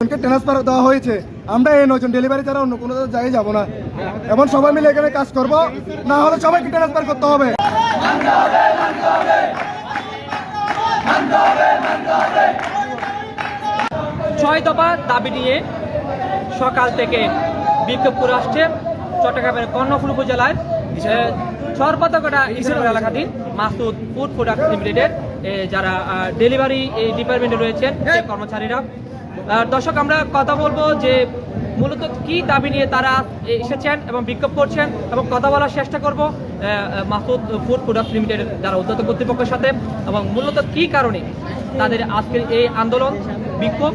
জনকে ট্রান্সফার দেওয়া হয়েছে আমরা এই নজন ডেলিভারি ছাড়া অন্য কোনো জায়গায় যাব না। এবং সবাই মিলে এখানে কাজ করব না হলে সবাইকে ট্রান্সফার করতে হবে। ছয় দফা দাবি নিয়ে সকাল থেকে বিক্ষোভ করে আসছে চট্টগ্রামের কর্ণফুল উপজেলায় সর্বতকটা ইসলাম এলাকাধীন মাসুদ ফুড প্রোডাক্ট লিমিটেডের যারা ডেলিভারি এই ডিপার্টমেন্টে রয়েছেন কর্মচারীরা। আহ, দর্শক, আমরা কথা বলব যে মূলত কি দাবি নিয়ে তারা এসেছেন এবং বিক্ষোভ করছেন এবং কথা বলার চেষ্টা করব মাসুদ ফুড প্রোডাক্ট লিমিটেডের যারা উদ্যত কর্তৃপক্ষের সাথে এবং মূলত কি কারণে তাদের আজকের এই আন্দোলন বিক্ষোভ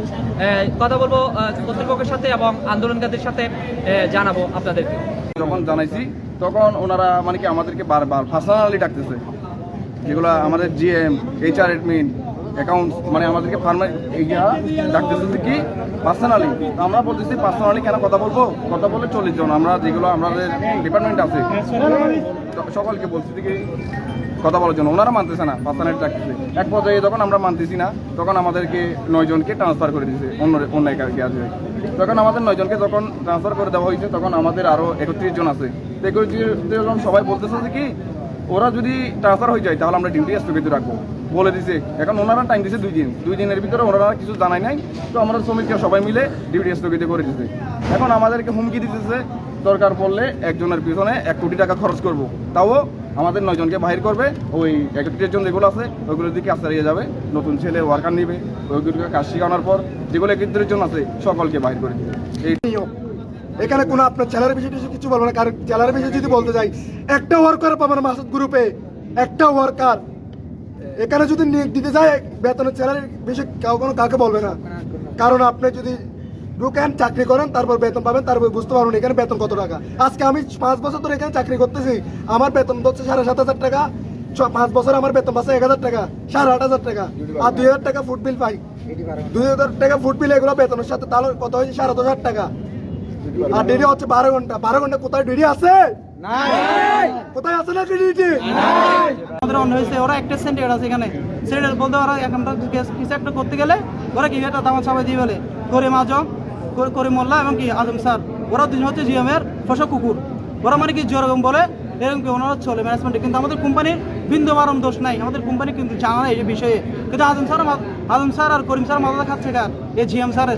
কথা বলব কর্তৃপক্ষের সাথে এবং আন্দোলনকারীদের সাথে জানাব আপনাদেরকে। যখন জানাইছি, তখন ওনারা মানে কি আমাদেরকে বারবার পার্সোনালি ডাকতেছে। যেগুলো আমাদের জিএম এইচআর এডমিন অ্যাকাউন্টস মানে আমাদেরকে ফার্মে ডাকতেছে যে কি? পার্সোনালি। আমরা বলতেছি, পার্সোনালি কেন কথা বলব? কথা বলে চল্লিশ জন আমরা যেগুলো আমাদের ডিপার্টমেন্ট আছে সকলকে বলছি কি, কথা বলার জন্য। ওনারা মানতেছে না, পার্সোনালি ডাকতেছে। এক পর্যায়ে যখন আমরা মানতেছি না, তখন আমাদেরকে নয় জনকে ট্রান্সফার করে দিয়েছে অন্য অন্য আছে। তখন আমাদের নয় জনকে যখন ট্রান্সফার করে দেওয়া হয়েছে, তখন আমাদের আরও একত্রিশ জন আছে। একত্রিশ জন সবাই বলতেছে যে কি, ওরা যদি ট্রান্সফার হয়ে যায়, তাহলে আমরা ডিউটি স্থগিত রাখব। বলে দিছে। এখন ওনারা টাইম দিছে দুই দিন। দুই দিনের ভিতরে ওনারা কিছু জানাই নাই। তো আমরা শ্রমিকরা সবাই মিলে ডিউটি স্থগিত করে দিছে। এখন আমাদেরকে হুমকি দিতেছে, দরকার পড়লে একজনের পিছনে এক কোটি টাকা খরচ করব। তাও আমাদের নয়জনকে বাহির করবে। ওই একত্রিশ জন যেগুলো আছে, ওইগুলোর দিকে এগিয়ে যাবে। নতুন ছেলে ওয়ার্কার নিবে। ওইগুলোকে কাজ শেখানোর পর যেগুলো একত্রিশ জন আছে, সকলকে বাহির করে দিবে। এখানে কোনো আপনার চ্যালার বিষয় টিষয় কিছু বলব না। কারণ চ্যালার বিষয় যদি বলতে যাই, একটা ওয়ার্কার পাবেন মাসুদ গ্রুপে একটা ওয়ার্কার এখানে যদি নিয়োগ দিতে যায়, বেতনের চ্যালারের বেশি কেউ কোনো কাউকে বলবে না। কারণ আপনি যদি ঢুকেন, চাকরি করেন, তারপর বেতন পাবেন, তারপর বুঝতে পারবেন এখানে বেতন কত টাকা। আজকে আমি পাঁচ বছর ধরে এখানে চাকরি করতেছি, আমার বেতন হচ্ছে সাড়ে সাত হাজার টাকা পাঁচ বছর আমার বেতন পাচ্ছে এক হাজার টাকা, সাড়ে আট হাজার টাকা। আর দুই হাজার টাকা ফুড বিল পাই। দুই হাজার টাকা ফুড বিল এগুলো বেতনের সাথে তাহলে কত হয়েছে সাড়ে দশ হাজার টাকা। আর ডিডি হচ্ছে বারো ঘণ্টা। বারো ঘণ্টা কোথায়? ডিডি আছে? কোথায় আছে না ডিডি আমাদের অন্য হয়েছে ওরা একটা সেন্টার আছে এখানে। সেন্টার বলতে ওরা এখানটা কিছু একটা করতে গেলে ওরা কি এটা দামা সবাই দিয়ে বলে করে মাজম করে মোল্লা এবং কি আজম স্যার। ওরা দুজন হচ্ছে জিএমের কুকুর। ওরা মানে কি যেরকম বলে এরকম কি ওনারা চলে ম্যানেজমেন্টে কিন্তু আমাদের কোম্পানির বিন্দু বারম দোষ নাই। আমাদের কোম্পানি কিন্তু জানা নাই এই বিষয়ে। কিন্তু আজম স্যার আজম স্যার আর করিম স্যার মাথা খাচ্ছে এটা এই জিএম স্যারের।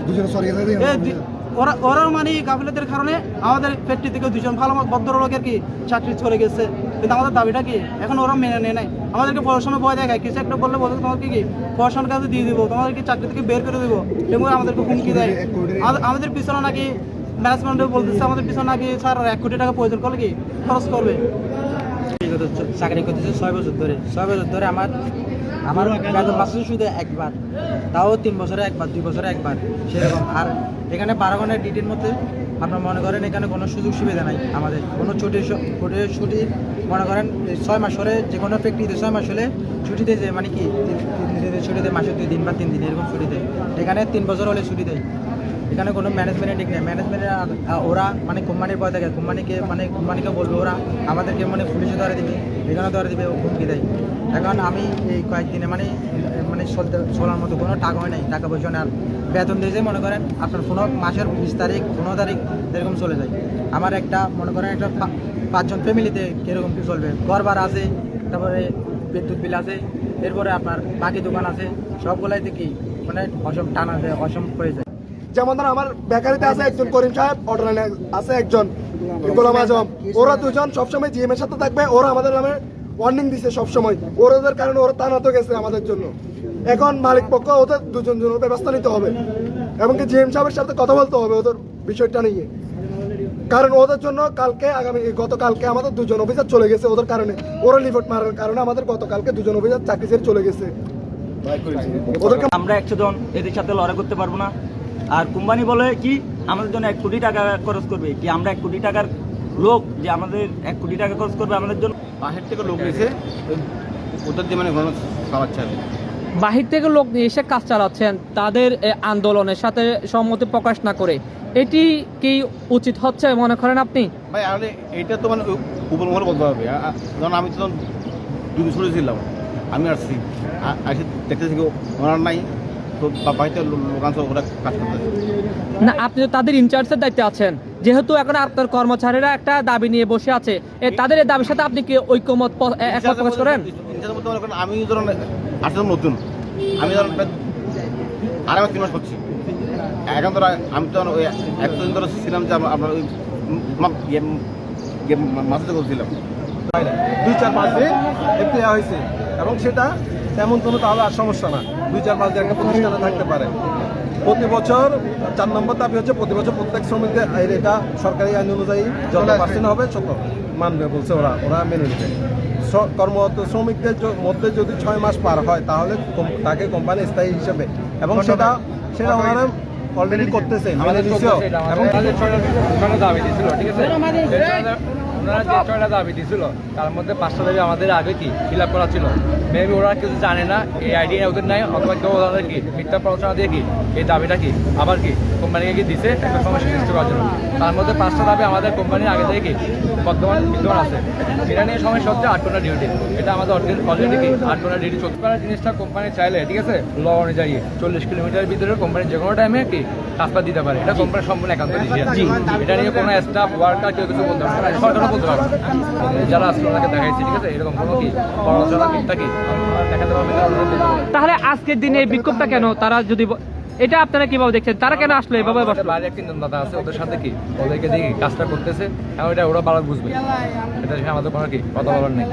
এ ওরা ওরা মানে গাফিলতির কারণে আমাদের ফ্যাক্টরি থেকে দুজন ভালো ভদ্রলোকের কি চাকরি চলে গেছে। কিন্তু আমাদের দাবিটা কি? এখন ওরা মেনে নেয় নাই। আমাদেরকে পড়াশোনা ভয় দেখায়। কিছু একটা বললে বলতে তোমাকে কি? পড়াশোনার কাছে দিয়ে দিব। তোমাদেরকে চাকরি থেকে বের করে দেবো। এবং আমাদেরকে হুমকি দেয়। আমাদের পিছনে নাকি ম্যানেজমেন্টে বলতেছে, আমাদের পিছনে নাকি স্যার এক কোটি টাকা প্রয়োজন করলে কি? খরচ করবে। চাকরি করতেছে ছয় বছর ধরে। ছয় বছর ধরে আমার আমার বেতন পাচ্ছে শুধু একবার। তাও তিন বছরে একবার, দুই বছরে একবার, সেরকম। আর এখানে বারো ঘণ্টার ডিউটির মধ্যে আপনার মনে করেন এখানে কোনো সুযোগ সুবিধা নাই আমাদের। কোনো ছুটির ছুটির ছুটি মনে করেন ছয় মাস হলে যে কোনো ফ্যাক্টরিতে ছয় মাস হলে ছুটি দেয় যে মানে কি ছুটি দেয় মাসে দুই দিন বা তিন দিন এরকম ছুটি দেয়। এখানে তিন বছর হলে ছুটি দেয়। এখানে কোনো ম্যানেজমেন্টের ঠিক নেই। ম্যানেজমেন্টের ওরা মানে কোম্পানির পয় থাকে কোম্পানিকে মানে কোম্পানিকে বলবে ওরা, আমাদেরকে মানে পুলিশে ধরে দিবে, এখানে ধরে দিবে হুমকি দেয়। এখন আমি এই কয়েকদিনে মানে মানে চলতে চলার মতো কোনো টাকাও নেই টাকা পয়সা নেই আর বেতন দিয়েছে মনে করেন আপনার কোনো মাসের বিশ তারিখ পনেরো তারিখ এরকম চলে যায়। আমার একটা মনে করেন একটা পাঁচজন ফ্যামিলিতে কীরকম কী চলবে? ঘর ভাড়া আছে তারপরে বিদ্যুৎ বিল আছে এরপরে আপনার বাকি দোকান আছে সবগুলাই কি মানে অসম টানা যায় অসম হয়ে যায়। যেমন ধর আমার বেকারিতে আছে একজন করিম সাহেব অর্ডার লাইনে আছে একজন গোলাম আজম। ওরা দুজন সবসময় জিএম এর সাথে থাকবে ওরা আমাদের নামে ওয়ার্নিং দিছে সবসময়। ওদের কারণে ওরা তানাতে গেছে আমাদের জন্য। এখন মালিক পক্ষ ওদের দুজন জনের ব্যবস্থা নিতে হবে। এমনকি জিএম সাহেবের সাথে কথা বলতে হবে ওদের বিষয়টা নিয়ে। কারণ ওদের জন্য কালকে আগামী, গতকালকে আমাদের দুজন অফিসার চলে গেছে ওদের কারণে। ওরা লিফট মারার কারণে আমাদের গতকালকে দুজন অফিসার চাকরি ছেড়ে চলে গেছে। ওদেরকে আমরা একশো জন এদের সাথে লড়াই করতে পারব না। আর কোম্পানি বলে কি, আমাদের জন্য এক কোটি টাকা খরচ করবে। কি আমরা এক কোটি টাকার লোক যে আমাদের এক কোটি টাকা খরচ করবে আমাদের জন্য। বাহির থেকে লোক নিয়েছে ওদের দিয়ে মানে ঘন চালাচ্ছে বাহির থেকে লোক নিয়ে এসে কাজ চালাচ্ছেন তাদের এ, আন্দোলনের সাথে সম্মতি প্রকাশ না করে। এটি কি উচিত হচ্ছে মনে করেন আপনি? ভাই আরে এইটা তো মানে উপর বলতে হবে। কারণ আমি তো দুদিন ছুটি ছিলাম। আমি আসছি। আসি দেখতেছি ওনার নাই। বাড়িতে লো- ওরা কাজ করতেছে। না আপনি তো তাদের ইনচার্জের দায়িত্বে আছেন। যেহেতু এখন আপনার কর্মচারীরা একটা দাবি নিয়ে বসে আছে এ তাদের এই দাবির সাথে আপনি কি ঐক্যমত একমত প্রকাশ করেন? আমি ধরুন আসলে নতুন। আমি ধরুন আড়াই মাস তিন মাস করছি। এখন ধর আমি তো ওই একদিন ধরে ছিলাম যে আমরা ওই মা- মাসে করছিলাম দুই চার পাঁচ দিন একটু হয়েছে। এবং সেটা তেমন কোনো তাহলে আর সমস্যা না। দুই চার পাঁচ একটা প্রতিষ্ঠানে থাকতে পারে। প্রতি বছর চার নম্বর দাবি হচ্ছে প্রতি বছর প্রত্যেক শ্রমিকদের এটা সরকারি আইন অনুযায়ী যত পার্সেন্ট হবে তত মানবে বলছে ওরা ওরা মেনে নেবে। কর্মরত শ্রমিকদের মধ্যে যদি ছয় মাস পার হয় তাহলে তাকে কোম্পানি স্থায়ী হিসেবে। এবং সেটা সেটা ওনারা অলরেডি করতেছে মেনে নিছেও এবং দাবি ঠিক আছে? ওনারা যে ছয়টা দাবি দিছিল তার মধ্যে পাঁচটা দাবি আমাদের আগে কি ফিল আপ করা ছিল। মেবি ওরা কিছু জানে না এই আইডিয়া ওদের নাই অথবা কেউ ওদের কি মিথ্যা প্রচারণা দিয়ে কি এই দাবিটা কি আবার কি কোম্পানিকে কি দিছে একটা সমস্যা সৃষ্টি করার জন্য। তার মধ্যে পাঁচটা দাবি আমাদের কোম্পানির আগে থেকে কি বর্তমান বিদ্যমান আছে। এটা নিয়ে সমস্যা হচ্ছে আট ঘণ্টা ডিউটি এটা আমাদের অলরেডি কি আট ঘণ্টা ডিউটি চলতে পারে জিনিসটা কোম্পানি চাইলে ঠিক আছে? ল অনুযায়ী চল্লিশ কিলোমিটারের ভিতরে কোম্পানি যে কোনো টাইমে কি কাজটা দিতে পারে। এটা কোম্পানি সম্পূর্ণ একান্ত এটা নিয়ে কোনো স্টাফ ওয়ার্কার কেউ কিছু বলতে পারবে না বলতে পারবে যারা আসলে ওনাকে দেখাইছে ঠিক আছে? এরকম কোনো কি পড়াশোনা মিথ্যা কি? দেখাতে পারবে। তাহলে আজকের দিনে এই বিক্ষোভটা কেন? তারা যদি এটা আপনারা কীভাবে দেখছেন? তারা কেন আসলো? এভাবে বসে বসল? বাইরে তিনজন দাদা আছে ওদের সাথে কি? ওদেরকে দেখি কাজটা করতেছে? এখন এটা ওরা ভালো বুঝবে। এটা আমাদের কোনো কি কথা বলার নেই।